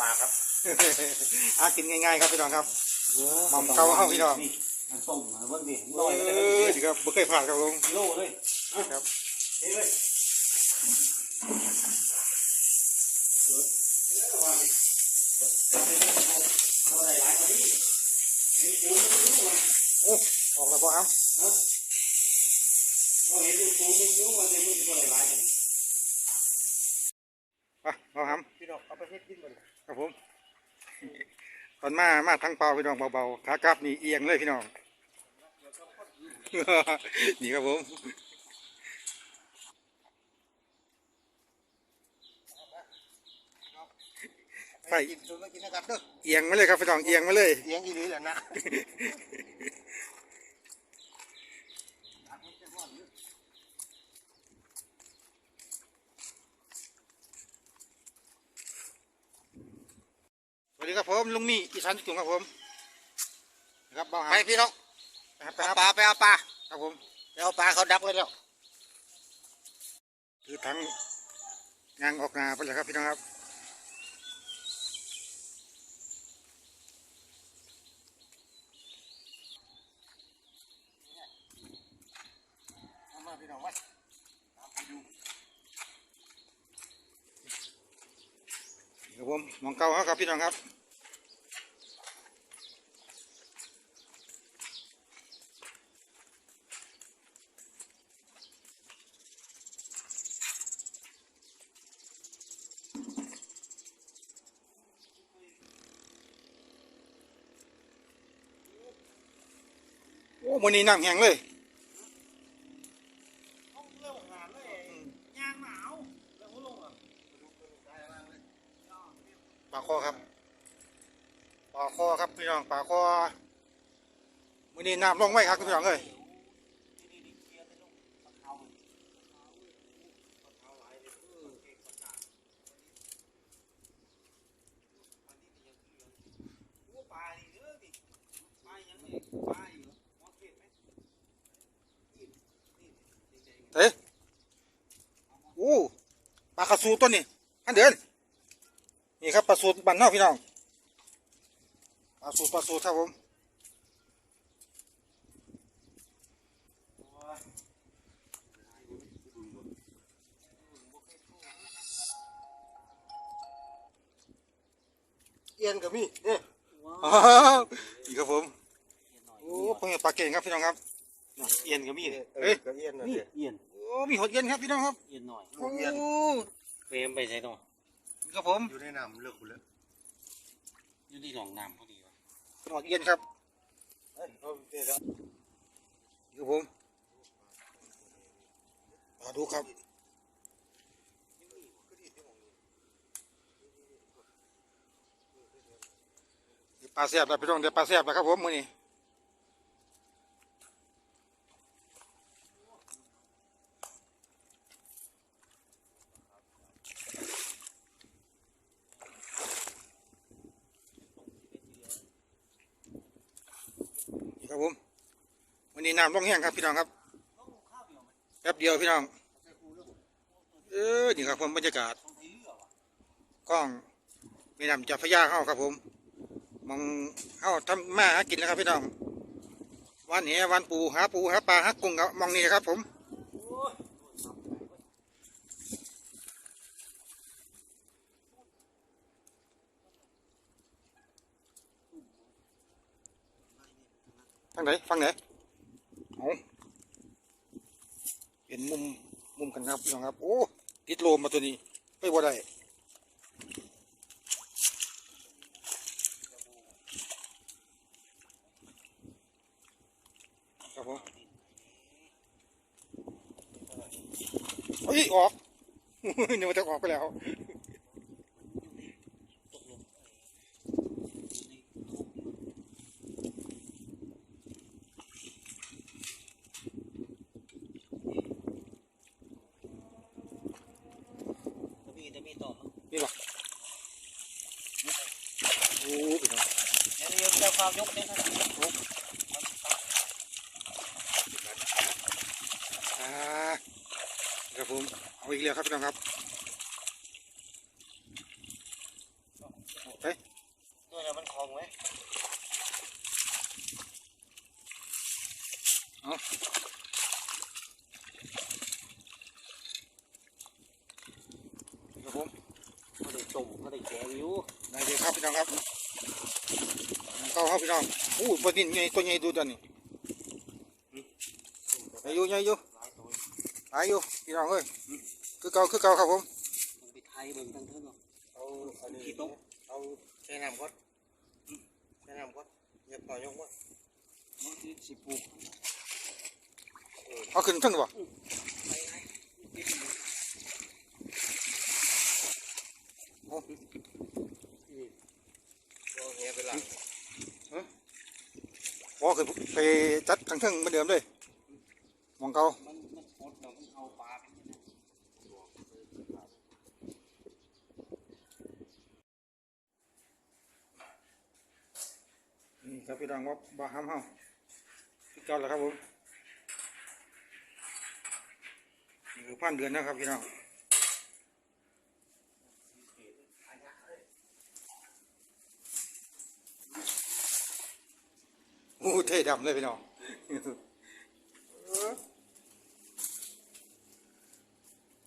ปลาครับหากินง่ายๆครับพี่น้องครับหม่อมเก่าเฮาพี่น้องนี่มันต้มมาเบิ่งดิเออดีครับบ่เคยผ่านครับลุงกิโลเลยครับเอ้ยเลยเอาได้หลายกว่านี้นี่ปูมันรู้ว่าโอ้ออกแล้วบ่ครับเอาเห็นดูปูมันรู้ว่าในมือจะได้หลายกว่านี้ไปเอาครับ พี่น้องเอาไปเฮ็ดกินบ่ล่ะครับผมตอนมามาทั้งเปล่าพี่น้องเบาๆขากลับนี่เอียงเลยพี่น้องนี่ครับผมไปกินตัวมากินนะครับเด้อเอียงมาเลยครับพี่น้องเอียงมาเลยเสียงอีหลีแหละนะ สวัสดีครับ ผมลุงมี่อีสานจุ่งครับผมนะครับเบาหาไปพี่น้องนะครับไปเอาครับปลาไปเอาปลาครับผมไปเอาปลาเขาดับไว้แล้วคือทั้งงานออกงานไปเลยครับพี่น้องครับเอามาพี่น้องมาตามไปดูครับผมหมองเก่าเขาครับพี่น้องครับ้มันนี้น้ำแห้งเลยปลาคอครับปลาคอครับพี่น้องปลาคอมื้อนี้น้ำลงไหมครับพี่น้องเอ้ยเฮ้ยอู้ป ลากระสูตัวนี้อันเดินนี่ครับปลาสูตรบ้านนอกพี่น้องปลาสูตรปลาสูตรครับผมเอียนกับมีเนี่ยอ้าวนี่ครับผมโอ้เพิ่งเห็นปลาเก่งครับพี่น้องครับนี่ เอียนกับมีเนี่ยเอ้ยกระเอียนน่ะนี่เด้เอียนโอ้มีหดเอียนครับพี่น้องครับเอียนหน่อยโอ้เฟรมไปใช่ตัวนี่ครับผมอยู่ในน้ำเลือกคุณแล้วอยู่ที่หนองน้ำพอดีวะหดเอียนครับเอ้ยเอาเดี๋ยวนี่ครับผมมาดูครับปลาแซ่บนะพี่น้องเดี๋ยวปลาแซ่บนะครับผมมื้อนี้นี่ครับผมวันนี้น้ำลงแห้งครับพี่น้องครับแป๊บเดียวพี่น้อง เออนี่ครับผมบรรยากาศกล้องมีน้ำจากพญาเข้าครับผมมองเข้าทำมาหากินแล้วครับพี่น้องวันนี้วันปูหาปูหาปลาหากุ้งครับมองนี่ครับผมทางไหนฟังไหน เอาเป็นมุมมุมกันครับพี่น้องครับ โอ้ติดโลมมาตัวนี้ไปบ่ได้ครับผมเฮ้ยออกเดี๋ยมันจะออกไปแล้ว จะมีจะมีต่อมั้ง นี่ป่ะโอ้พี่น้อง เดี๋ยวเดี๋ยวเดี๋ยวความยกเนี่ยครับอ่าครับผมเอาอีกแล้วครับพี่น้องครับเฮ้ยตัวนี้มันคลองไหมครับผม เขาได้ต้มเขาได้แกงอยู่ ได้เลยครับพี่น้องครับเก้าครับพี่น้ องอู้ปลาดินใหญ่ตัวใหญ่ดูตัวนี้ใหญ่อยู่ใหญ่อยู่หลายตัวหายอยู่พี่น้องเอ้ยคือเก่าคือเก่าครับผมมันไปไทยเบิ่งทั้งเท่าเนาะเอาอันนี้ขี้ตกเอาแช่น้ำก่อนแช่น้ำก่อนอย่าปล่อยยกว่ามันคือสิปลูกเอาขึ้นทั้งบ่ไปไงเอาเฮียไปล้า งบ่ขึ้นไปจัดทั้งเทิงเหมือนเดิมเลยมองเก่านี่ครับพี่น้องว่าบาห้ามเฮาคือเก่าแล้วครับผมนี่คือพันเดือนนะครับพี่น้องโอ้เท่ ดำเลยพี่น้อง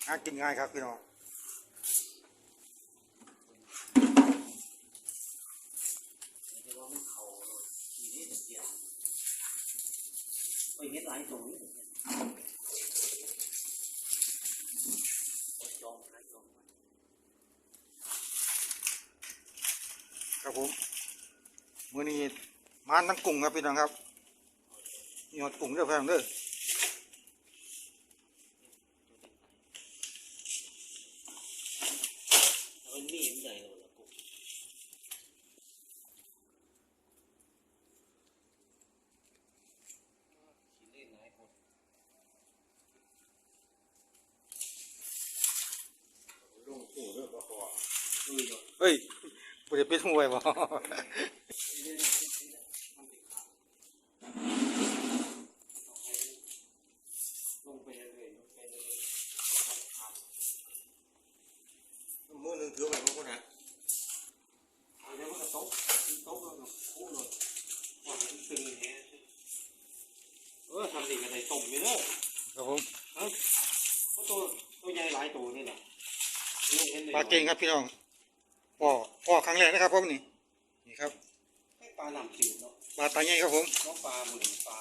หากินง่ายครับพี่น้องแต่ว่ามันเขาทีนี้จะเสียไปเห็นหลายตัวนี่จองหลายจองครับผม มือนี้มานทั้งกุ้งครับพี่น้องครับ มีหอดกุ้งเด้อพี่น้องเด้อมันมีมันใหญ่เลยล่ะกูขี้เล่นหลายคนลุงปู่เรื่องปลาคอเออเนาะเฮ้ยบ่ได้ปิดหูไว้บ่ ลงไปเรื่อยๆลงไปเรื่อย มือหนึ่งถือไปพวกคนนะ ๆเอาเดี๋ยวมันก็ตกตกแล้วก็คู่เลยว่ามันตึงแฮะเออทำดีกันใส่ต้มไปเลย ครับผม เอ้าเพราะตัวตัวใหญ่หลายตัวนี่แหละนี่ เห็นเลยปลาเก่งครับพี่น้องพ่อพ่อครั้งแรกนะครับผมนี่นี่ครับให้ปลาหนำจืดเนาะปลาตาใหญ่ครับผมน้องปลาหมุนปลา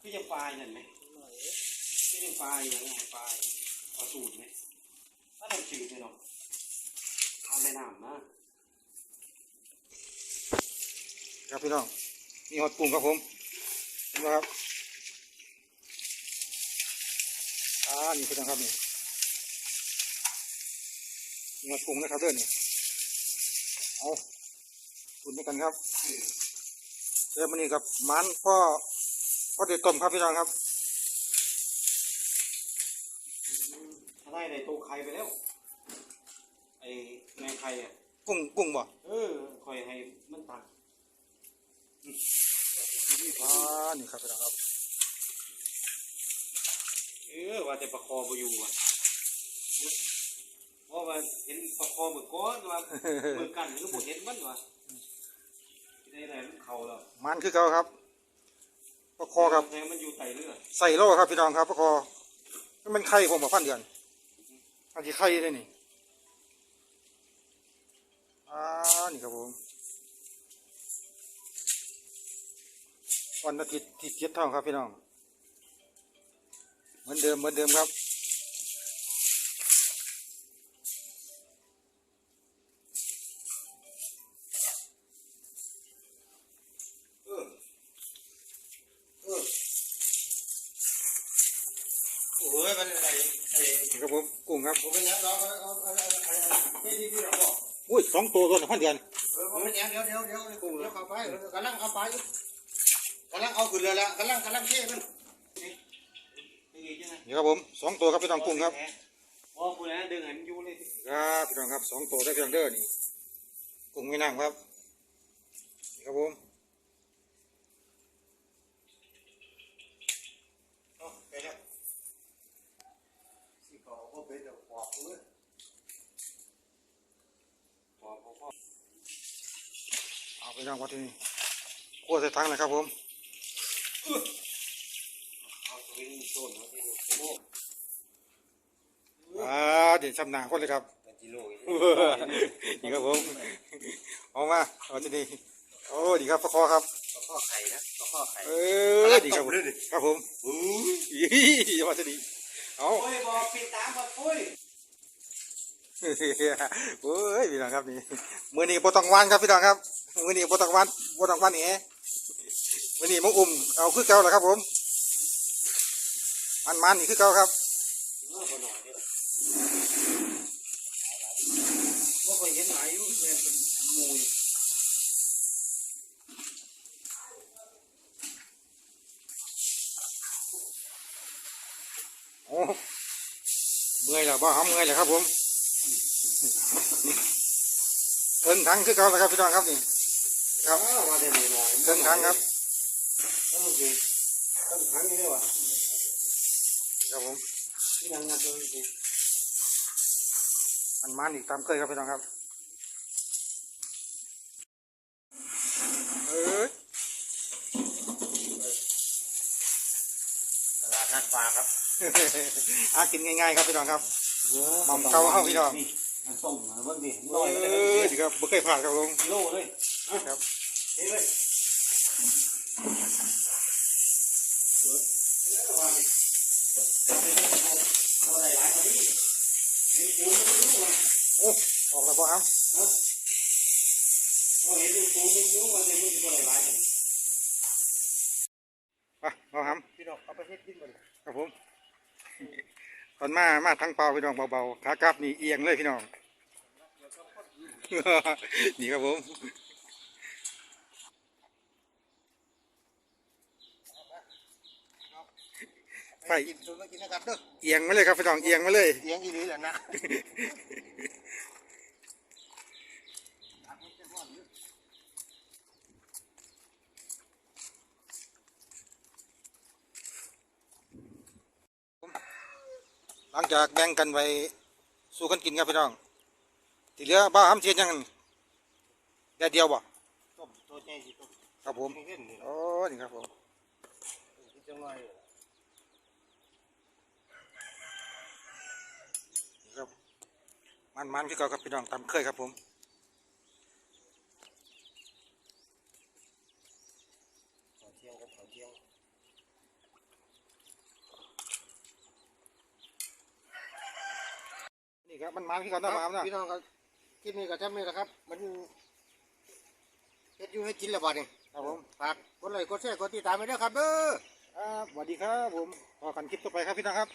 พี่จะปลาอย่างไหมพี่จะปลาอย่างไรปลาปลาสูตรไหมถ้าหนำจืดเนี่ยเนาะเอาในน้ำนะครับพี่น้องมีหอดกุ้งครับผมเห็นไหมครับอ่านี่พี่น้องครับนี่ มีหอดกุ้งนะครับเด้อนี่เอาคุณด้วยกันครับเดี๋ยวมันนี่กับมันพ่อพ่อเด็ดต้มครับพี่น้องครับถ้าได้ในตัวไข่ไปแล้ว ไอ้แม่ไข่อะกุ้งกุ้งบ่เออคอยให้มันตักอ่านี่ครับพี่น้องครับเออว่าแต่ประคอบ่อยู่อะเพ ราะว่าเห็นประคอเมื่อก้อนว่าเมื่อกันหรือบ่เห็นมันวะได้ไหนมันเข่าแล้วมันคือเขาครับประคอครับแทงมันอยู่ไตเลือดใส่โล่ครับพี่น้องครับประคอนี่มันไข่ผมมาพันเดือนอันที่ไข่เลยนี่อ่านี่ครับผมวันอาทิตย์ที่เจ็ดเท่าครับพี่น้อง เหมือนเดิมเหมือนเดิมครับ อุ้ยสองตัวตัวละพันเดือนเออผมเป็นยังเดี๋ยวเดี๋ยวเดี๋ยวเดี๋ยวเข้าไปกำลังเอาไปกำลังเอาขึ้นเรือละกำลังกำลังเท่มันนี่ครับผมสองตัวครับพี่น้องกุ้งครับอ๋อคุณนะดึงหันยูเลยครับพี่น้องครับสองตัวได้พี่น้องเด้อนี่กุ้งไม่น้ำครับนี่ครับผมเอาไปแล้วสิเขาก็เป็นเดี๋ยวบอกเลย พอพอพอ พี่น้องว่าที่นี่คั่วใส่ถังเลยครับผมเอาสวิงต้นมาที่ดูโอ้อ่าเด่นชำนาญคนเลยครับเป็นกิโลอีกนี่ครับผมเอามาเอาที่นี่โอ้ดีครับปลาคอครับข้อไข่นะข้อไข่เออดีครับผมครับผมอีว่าจะดีเอาโอ้ยบอกปิดตามบอกปุ้ย โอ้ยพี่น้องครับนี่มือนี้บ่ต้องหวานครับพี่น้องครับมือนี้บ่ต้องหวานบ่ต้องหวานแหนมือนี้มังอุ่มเอาคือเก่าแหละครับผมมันมันๆนี่คือเก่าครับเมื่อคนหน่อยนี่ก็เคยเห็นหลายอยู่เนี่ยเป็นมูยโอ้เมื่อยแล้วบ่หำเมื่อยแล้วครับผม เตินถังคือเก่าแล้วครับพี่น้องครับนี่ครับมาแต่หน่อยเตินถังครับต้องมีต้องถังนี่ด้วยวะครับผมที่ยังงานตัวนี้มันมันอีกตามเคยครับพี่น้องครับเอ้ยตลาดนัดปลาครับหากินง่ายๆครับพี่น้องครับหม่ำเก่าเฮาพี่น้อง มันส่งมาเบิ่งดิเออดีครับบ่เคยผ่านครับลุงกิโลเลยครับเอ้ยเลยเอาอะไรหลายกว่านี้เห็นปูไม่รู้ว่าโอ้ออกแล้วบ่ครับเอาเห็นปูไม่รู้ว่าจะมันจะอะไรหลายกว่านี้ไปเอาครับพี่น้องเอาไปเฮ็ดกินมันครับผมตอนมามาทั้งเปล่าพี่น้องเบาๆขากลับนี่เอียงเลยพี่น้อง นี่ครับผมไปกินตัวไม่กินนะครับเด้อเอียงมาเลยครับพี่น้องเอียงมาเลยเสียงอีหลีแหละนะหลังจากแบ่งกันไว้สู้กันกินครับพี่น้อง ที่เหลือบ้าห้ำเทียนยังแดดเดียวบ่ต้มตัวใหญ่สิต้มครับผมเห็นนี่โอ้นี่ครับผมกินจังหน่อยนี่ครับมันมันๆคือเก่าครับพี่น้องตามเคยครับผมขอเที่ยงครับขอเที่ยงนี่ครับมันมันคือเก่าเนาะมาครับเนาะพี่น้องครับ คลิปนี้ก็จำนี่แหละครับ มันเฮ็ดอยู่ให้กินและบัดนี่ครับผมฝากกดไลค์กดแชร์กดติดตามไปด้วยครับเด้อครับสวัสดีครับผมพอกันคลิปต่อไปครับพี่น้องครับ